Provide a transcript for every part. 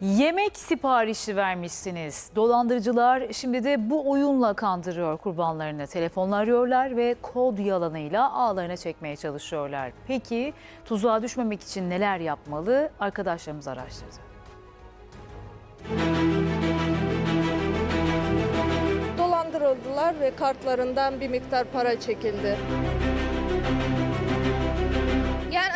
Yemek siparişi vermişsiniz. Dolandırıcılar şimdi de bu oyunla kandırıyor kurbanlarını. Telefonla arıyorlar ve kod yalanıyla ağlarına çekmeye çalışıyorlar. Peki tuzağa düşmemek için neler yapmalı? Arkadaşlarımız araştırdı. Dolandırıldılar ve kartlarından bir miktar para çekildi.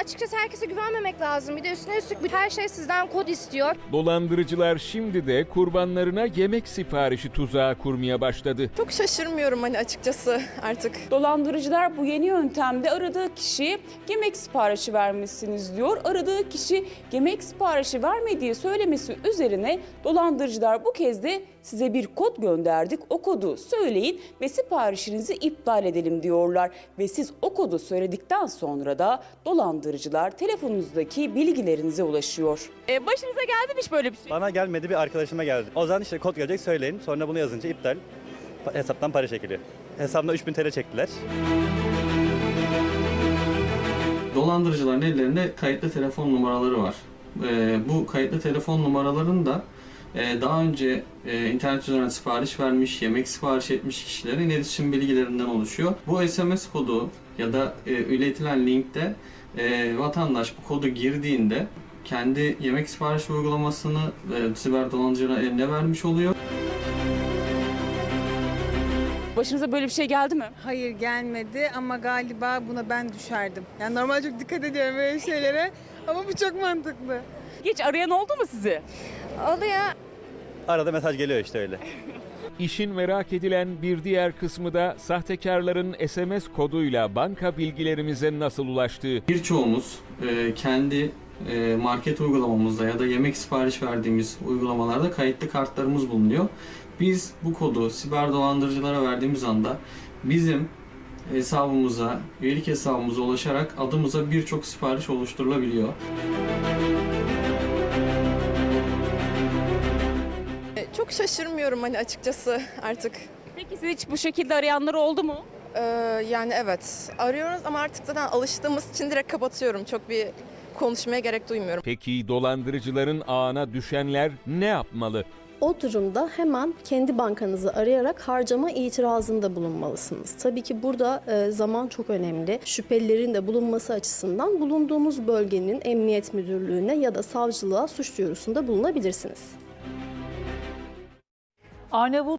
Açıkçası herkese güvenmemek lazım. Bir de üstüne üstlük her şey sizden kod istiyor. Dolandırıcılar şimdi de kurbanlarına yemek siparişi tuzağı kurmaya başladı. Çok şaşırmıyorum hani açıkçası artık. Dolandırıcılar bu yeni yöntemde aradığı kişiye yemek siparişi vermişsiniz diyor. Aradığı kişi yemek siparişi vermediği söylemesi üzerine dolandırıcılar bu kez de size bir kod gönderdik. O kodu söyleyin ve siparişinizi iptal edelim diyorlar. Ve siz o kodu söyledikten sonra da dolandırıcılar telefonunuzdaki bilgilerinize ulaşıyor. E, başınıza geldi mi hiç böyle bir şey? Bana gelmedi bir arkadaşıma geldi. O zaman işte kod gelecek söyleyin. Sonra bunu yazınca iptal. Hesaptan para çekiliyor. Hesabımda 3000 TL çektiler. Dolandırıcıların ellerinde kayıtlı telefon numaraları var. Ee, bu kayıtlı telefon numaralarını da e, daha önce e, internet üzerinden sipariş vermiş, yemek sipariş etmiş kişilerin iletişim bilgilerinden oluşuyor. Bu SMS kodu ya da e, iletilen linkte e, vatandaş bu kodu girdiğinde kendi yemek sipariş uygulamasını e, siber dolandırıcının eline vermiş oluyor. Başınıza böyle bir şey geldi mi? Hayır gelmedi ama galiba buna ben düşerdim. Yani normalde çok dikkat ediyorum böyle şeylere ama bu çok mantıklı. Hiç arayan oldu mu sizi? Oluyor. Arada mesaj geliyor işte öyle. İşin merak edilen bir diğer kısmı da sahtekarların SMS koduyla banka bilgilerimize nasıl ulaştığı. Birçoğumuz e, kendi e, market uygulamamızda ya da yemek sipariş verdiğimiz uygulamalarda kayıtlı kartlarımız bulunuyor. Biz bu kodu siber dolandırıcılara verdiğimiz anda bizim hesabımıza, üyelik hesabımıza ulaşarak adımıza birçok sipariş oluşturulabiliyor. Çok şaşırmıyorum hani açıkçası artık. Peki sizi hiç bu şekilde arayanlar oldu mu? Ee, yani evet arıyoruz ama artık zaten alıştığımız için direkt kapatıyorum. Çok bir konuşmaya gerek duymuyorum. Peki dolandırıcıların ağına düşenler ne yapmalı? O durumda hemen kendi bankanızı arayarak harcama itirazında bulunmalısınız. Tabii ki burada e, zaman çok önemli. Şüphelilerin de bulunması açısından bulunduğunuz bölgenin emniyet müdürlüğüne ya da savcılığa suç duyurusunda bulunabilirsiniz. Arnavut